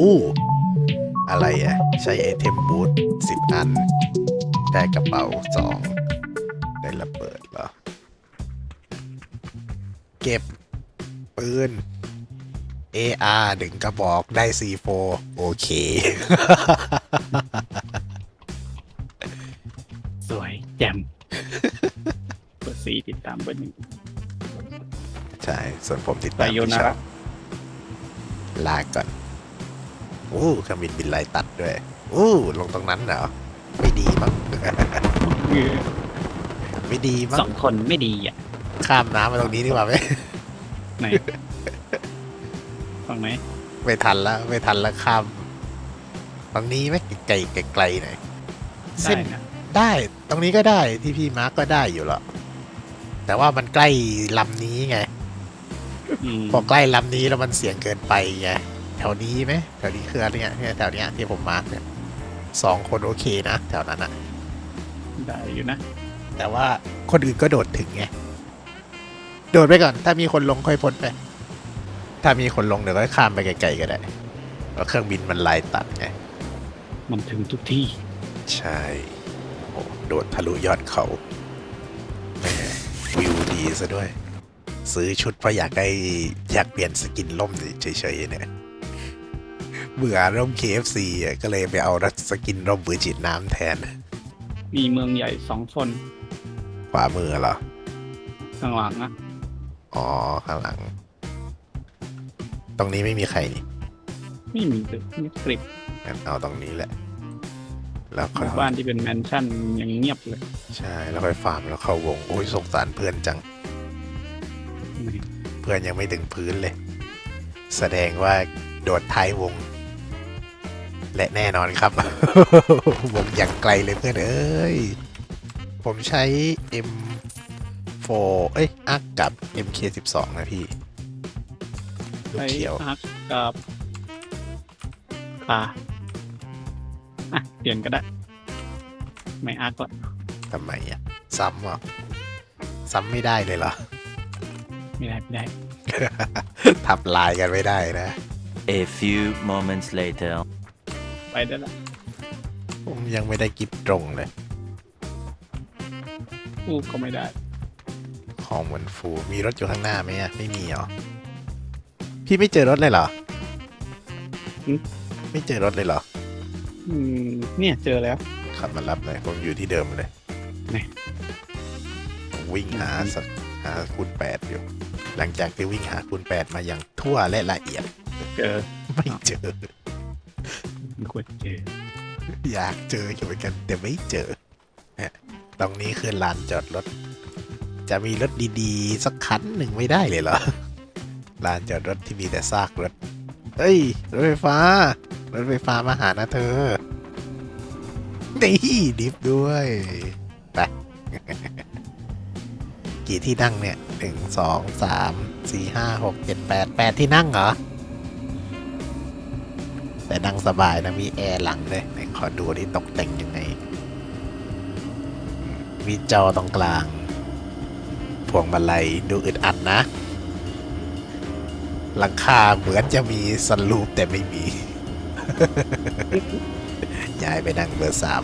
อ้อะไรอะใช้ไอเทมบูทสิบอัน ได้กระเป๋าสอง ได้ระเบิดเหรอ เก็บ ปืน AR หนึ่งกระบอกได้ C4 โอเค สวยแจ่มเบอร์สี่ติดตามเบอร์หนึ่งใช่ ส่วนผมติดไซตามโยพี่นาชอระ บลาก่อนโอ้เครื่องบินบินไล่ตัดด้วยโอ้ลงตรงนั้นเหรอไม่ดีมั้ง ไม่ดีมั้สองงคนไม่ดีอะข้ามน้ำมาตรงนี้ดีกว่าไหมไหนฟังไหมไม่ทันแล้วไม่ทันแล้วข้ามตรงนี้ไหมไกลไกลไกลหน่อยเส้ได้นนะได้ตรงนี้ก็ได้ที่พี่มาร์กก็ได้อยู่หรอกแต่ว่ามันใกล้ลำนี้ไงอืมพอใกล้ลำนี้แล้วมันเสียงเกินไปไง แถวนี้ไหมแถวนี้คืออะไรเนี่ยเนี่ยแถวเนี้ยที่ผมมาร์กเนี่ยสองคนโอเคนะแถวนั้นอะได้อยู่นะ แต่ว่าคนอื่นก็โดดถึงไงโดดไปก่อน ถ้ามีคนลงค่อยพ้นไป ถ้ามีคนลงเดี๋ยวก็ข้ามไปไกลๆก็ได้เพราะเครื่องบินมันลายตัดไงมันถึงทุกที่ ใช่โอ้โดดทะลุยอดเขาแหมวิวดีซะด้วย ซื้อชุดเพราะอยากได้อยากเปลี่ยนสกินล่มเฉยๆเนี่ย เบื่อร่ม KFC อะก็เลยไปเอารัสกินร่มบือจิตน้ำแทน มีเมืองใหญ่สองคนขวามือเหรอ ข้างหลังนะอ๋อ ข้างหลัง ตรงนี้ไม่มีใครนี่ไม่มีตึกมีกริบงั้นเอาตรงนี้แหละ แล้วหค่อยมู่บ้านที่เป็นแมนชั่นยังเงียบเลยใช่แล้วค่อยฟาร์มแล้วเข้าวงโอ้ยสงสารเพื่อนจัง เพื่อนยังไม่ถึงพื้นเลย แสดงว่าโดดท้ายวง และแน่นอนครับ วงอย่างไกลเลยเพื่อนเอ้ย ผมใช้ M4 เอ้ยอักกับ MK12 นะพี่ ลูกไอเขียวอาร์คกับคาอะเปลี่ยนก็ได้ ไม่อาร์คละทำไมอะ ซ้ำอะ ซ้ำไม่ได้เลยเหรอ ไม่ได้ไม่ได้ทับลายกันไม่ได้นะ A few moments later. ไปได้ละผมยังไม่ได้กิฟตรงเลยอู้ก็ไม่ได้ ของเหมือนฟูมีรถอยู่ข้างหน้าไหมอะไม่มีเหรอ พี่ไม่เจอรถเลยเหรออืมไม่เจอรถเลยเหรอ อืมเนี่ยเจอแล้ว ขับมารับเลยผมอยู่ที่เดิมเลยไหนวิ่งหาสักหาคูณแปดอยู่ หลังจากที่วิ่งหาคูณแปดมาอย่างทั่วและละเอียด เจอ ไม่เจอไม่ควรเจออยากเจออยู่เหมือนกันแต่ไม่เจอเนี่ยตรงนี้คือลานจอดรถ จะมีรถดีๆ สักคันหนึ่งไม่ได้เลยเหรอลานจอดรถที่มีแต่ซากรถเฮ้ยรถไฟฟ้ารถไฟฟ้ามาหานะเธอนี่ดิฟด้วยไปกี่ที่นั่งเนี่ยหนึ่งสองสามสี่ห้าหกเจ็ดแปดแปดที่นั่งเหรอ แต่นั่งสบายนะมีแอร์หลังเลยไหนขอดูที่ตกแต่งยังไงอืมมีจอตรงกลาง พวงมาลัยดูอึดอัดนะ หลังคาเหมือนจะมีสลูปแต่ไม่มี ย้ายไปนั่งเบอร์สาม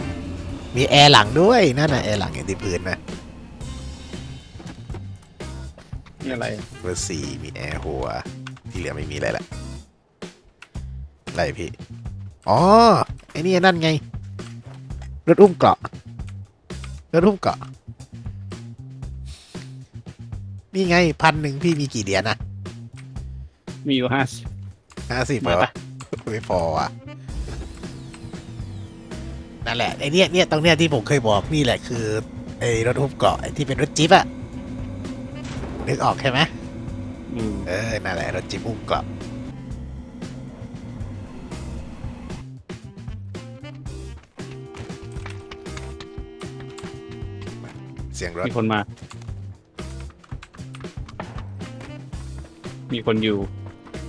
มีแอร์หลังด้วยนั่นนะแอร์หลังอย่างที่พื้นนะนี่อะไร เบอร์สี่มีแอร์หัว ที่เหลือไม่มีอะไรละ อะไรพี่ อ๋อ ไอ้นี่นั่นไง รถอุ้มเกราะ รถอุ้มเกราะ นี่ไงพันหนึ่งพี่มีกี่เหรียญนะมีอยู่ห้าสิบห้าสิบเหรมาอปะไม่พออะนั่นแหละไอ้เนี่ยเนี่ยตรงเนี้ยที่ผมเคยบอกนี่แหละคือไอ้รถหุ้มเกราะไอ้ที่เป็นรถจิ๊บอะนึกออกใช่ไหมอืมเออนั่นแหละรถจิ๊บหุ้มเกราะ เสียงรถมีคนมา มีคนอยู่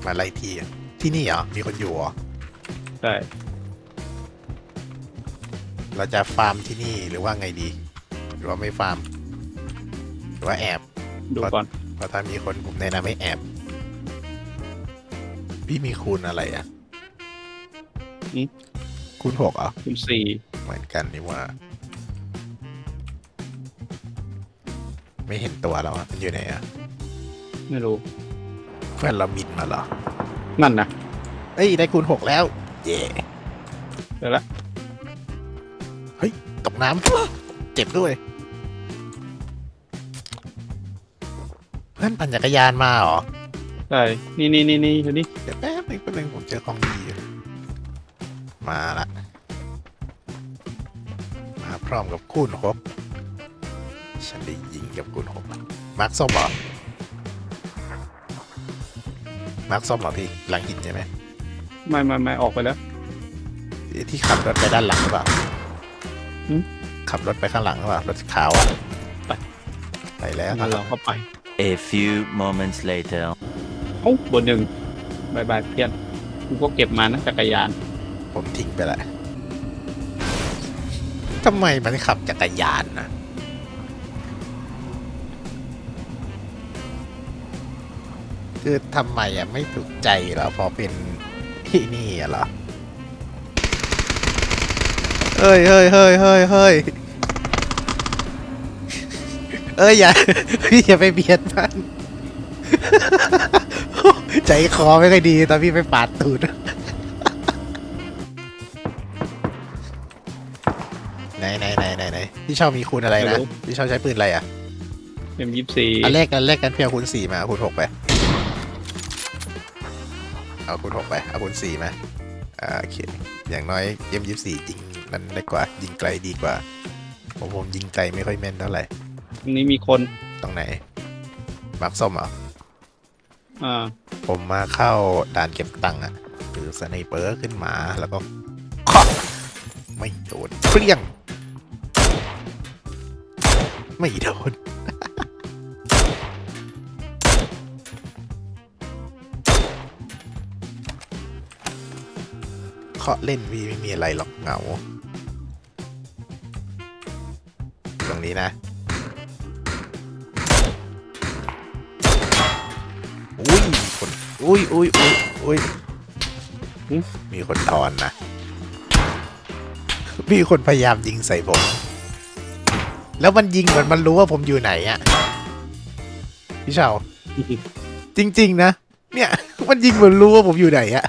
มาไล่ที่อะที่นี่เหรอ มีคนอยู่เหรอ ใช่ เราจะฟาร์มที่นี่หรือว่าไงดี หรือว่าไม่ฟาร์ม หรือว่าแอบ ดูก่อน เพราะถ้ามีคนผมแนะนำให้แอบ พี่มีคูณอะไรอะอืม คูณหกเหรอคูณสี่เหมือนกันนี่ว่า ไม่เห็นตัวแล้วอะมันอยู่ไหนอะไม่รู้ เพื่อนเราบินมาเหรอ นั่นนะเอ้ย ได้คูณหกแล้ว เย่เดี๋ยวละตกน้ำ เจ็บด้วย เพื่อนปั่นจักรยานมาเหรอใช่นี่นี่นี่นี่อยู่นี่เดี๋ยวแป๊บนึงแป๊บนึงผมเจอของดีอยู่มาละ มาพร้อมกับคูณหก ฉันได้ยิงกับคูณหกมาร์คส้มเหรอมาร์คส้มเหรอพี่หลังหินใช่ไหมไม่ไม่ไม่ออกไปแล้ว ที่ที่ขับรถไปด้านหลังหรือเปล่าหืมขับรถไปข้างหลังหรือเปล่ารถขาวอะไปไปแล้วงั้นเราเข้าไป A few moments later. เอ้าบนหนึ่งบายบายเพื่อนกูก็เก็บมานะจักรยาน ผมทิ้งไปแล้วทำไมมันขับจักรยานนะ คือทำไมอะไม่ถูกใจเหรอพอเป็นที่นี่อะเหรอเฮ้ยเฮ้ยเฮ้ยเฮ้ยเฮ้ยเอ้ยอย่าพี่อย่าไปเบียดมัน ใจคอไม่ค่อยดีตอนพี่ไปปาดตูดไหนไหนไหนไหนไหนพี่ชอบมีคูณอะไรไม่นะรู้พี่ชอบใช้ปืนอะไรอะเอ็มยี่สี่อันแรกกันแรกกันพี่เอาคูณสี่มาเอาคูณหกไป เอาคูณหกไป เอาคูณสี่มาอ่าโอเคอย่างน้อยเอ็มยี่สี่ยิงนั้นได้กว่า ยิงไกลดีกว่าผมผมยิงไกลไม่ค่อยแม่นเท่าไหร่ตรงนี้มีคนตรงไหนมาร์คส้มเหรออ่าผมมาเข้าด่านเก็บตังค์อะถือสไนเปอร์ขึ้นมาแล้วก็เคาะไม่โดนเปรี้ยง ไม่โดน เคาะเล่นวีไม่มีอะไรหรอกเหงา ตรงนี้นะอุ้ยมีคนอุ้ยอุ้ยอุ้ยอุ้ยหึมีคนทอนนะ มีคนพยายามยิงใส่ผม แล้วมันยิงเหมือนมันรู้ว่าผมอยู่ไหนอะพี่เชาจริง ๆ นะ เนี่ย มันยิงเหมือนรู้ว่าผมอยู่ไหนอะ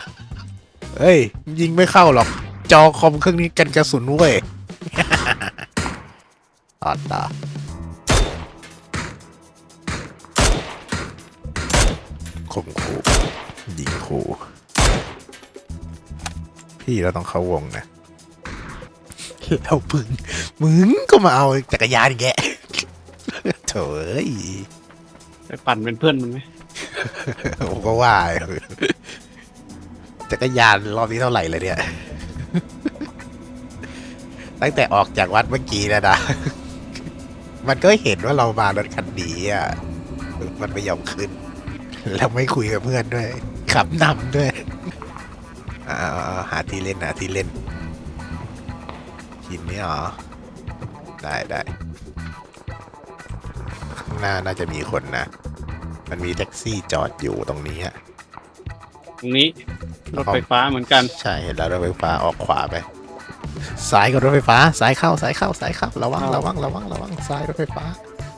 เฮ้ย ยิงไม่เข้าหรอก จอคอมเครื่องนี้กันกระสุนเว้ยออดต่อข่มขู่ยิงขู่พี่เราต้องเข้าวงนะแล้วมึงมึงก็มาเอาจักรยานอีกแกโถ่เอ้ยไปปั่นเป็นเพื่อนมันไหมผมก็ว่าอยู่ จักรยานรอบนี้เท่าไหร่เลยเนี่ย ตั้งแต่ออกจากวัดเมื่อกี้แล้วนะ มันก็เห็นว่าเรามารถคันนี้อะ มันไม่ยอมขึ้น แล้วไม่คุยกับเพื่อนด้วย ขับนำด้วยอ่าหาที่เล่นหาที่เล่นหินนี่เหรอ ได้ได้ข้างหน้าน่าจะมีคนนะ มันมีแท็กซี่จอดอยู่ตรงนี้อะตรงนี้ รถไฟฟ้าเหมือนกัน ใช่เห็นแล้วรถไฟฟ้าออกขวาไปซ้ายกับรถไฟฟ้าซ้ายเข้าซ้ายเข้าซ้ายเข้าระวังระวังระวังระวังซ้ายรถไฟฟ้า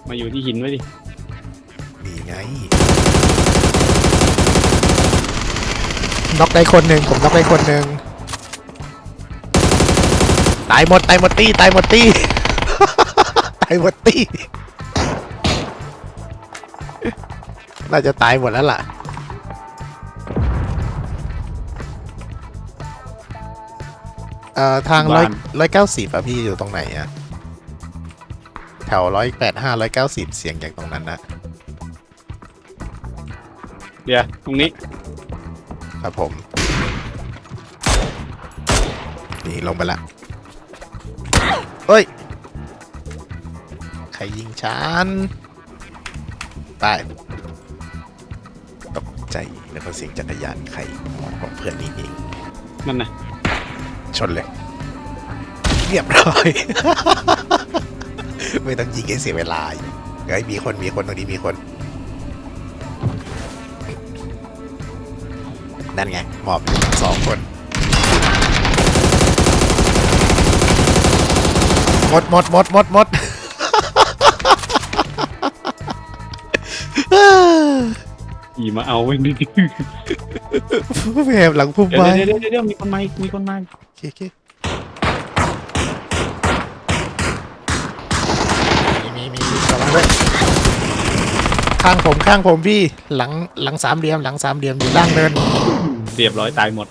มาอยู่ที่หินไว้ดินี่ไงน็อกได้คนหนึ่งผมน็อกได้คนหนึ่งตายหมดตายหมดตี้ตายหมดตี้ตายหมดตี้น่าจะตายหมดแล้วล่ะ เอ่อทางร้อยบ้านร้อยเก้าสิบอะพี่อยู่ตรงไหนอะแถวร้อยแปดห้าร้อยเก้าสิบเสียงจากตรงนั้นนะเดี๋ยวตรงนี้ครับผม นี่ลงไปละเฮ้ย ใครยิงฉันไปตกใจแล้วก็เสียงจักรยานใครของเพื่อนนี่เอง นั่นนะ ชนเลย เรียบร้อย ไม่ต้องยิงให้เสียเวลาเฮ้มีคนมีคนตรงนี้มีคน นั่นไง หมอบสองคน หมดหมดหมดหมดหมด ขี่มาเอาไว้นี่แหบหลังพุ่มเดี๋ยวไม้เดี๋ยวเดี๋ยวเดี๋ยวมีคนมาอีกมีคนมาอีกโอเคโอเคมีมีมีระวังด้วยข้างผมข้างผมพี่หลังหลังสามเหลี่ยมหลังสามเหลี่ยมอยู่ล่างเนินเรียบร้อยตายหมด